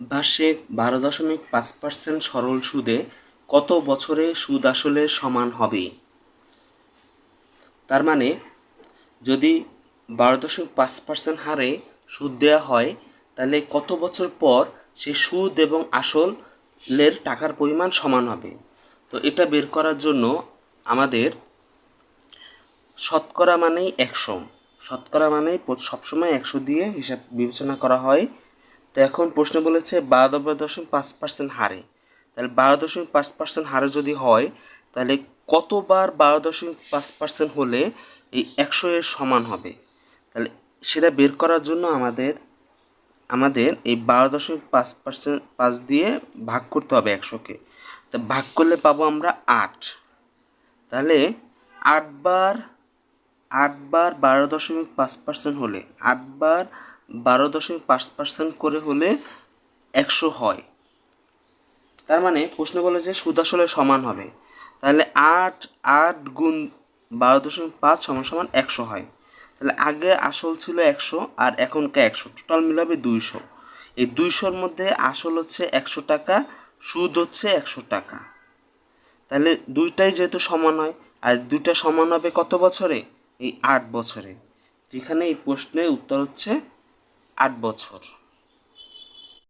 বার্ষিক বারো দশমিক পাঁচ পার্সেন্ট সরল সুদে কত বছরে সুদ আসলে সমান হবে? তার মানে যদি বারো দশমিক পাঁচ পার্সেন্ট হারে সুদ দেওয়া হয়, তাহলে কত বছর পর সে সুদ এবং আসলের টাকার পরিমাণ সমান হবে? তো এটা বের করার জন্য আমাদের শতকরা মানেই একশো। শতকরা মানেই সবসময় একশো দিয়ে হিসাব বিবেচনা করা হয়। তো এখন প্রশ্ন বলেছে বারো দশমিক পাঁচ পার্সেন্ট হারে। তাহলে বারো দশমিক পাঁচ পার্সেন্ট হারে যদি হয়, তাহলে কতবার বারো দশমিক পাঁচ পার্সেন্ট হলে এই একশো এর সমান হবে? তাহলে সেটা বের করার জন্য আমাদের আমাদের এই বারো দশমিক পাঁচ পার্সেন্ট পাঁচ দিয়ে ভাগ করতে হবে একশোকে তা ভাগ করলে পাবো আমরা আট। তাহলে আটবার আটবার বারো দশমিক পাঁচ পার্সেন্ট হলে, আটবার বারো দশমিক পাঁচ পার্সেন্ট করে হলে একশো হয়। তার মানে প্রশ্ন বলে যে সুদ আসলে সমান হবে। তাহলে আট আট গুণ বারো দশমিক পাঁচ সমান সমান একশো হয়। তাহলে আগে আসল ছিল একশো আর এখনকার একশো। টোটাল মিলাবে দুইশো। এই দুইশোর মধ্যে আসল হচ্ছে একশো টাকা, সুদ হচ্ছে একশো টাকা। তাহলে দুইটাই যেহেতু সমান হয়, আর দুইটা সমান হবে কত বছরে? এই আট বছরে। যেখানে এই প্রশ্নের উত্তর হচ্ছে আট বছর।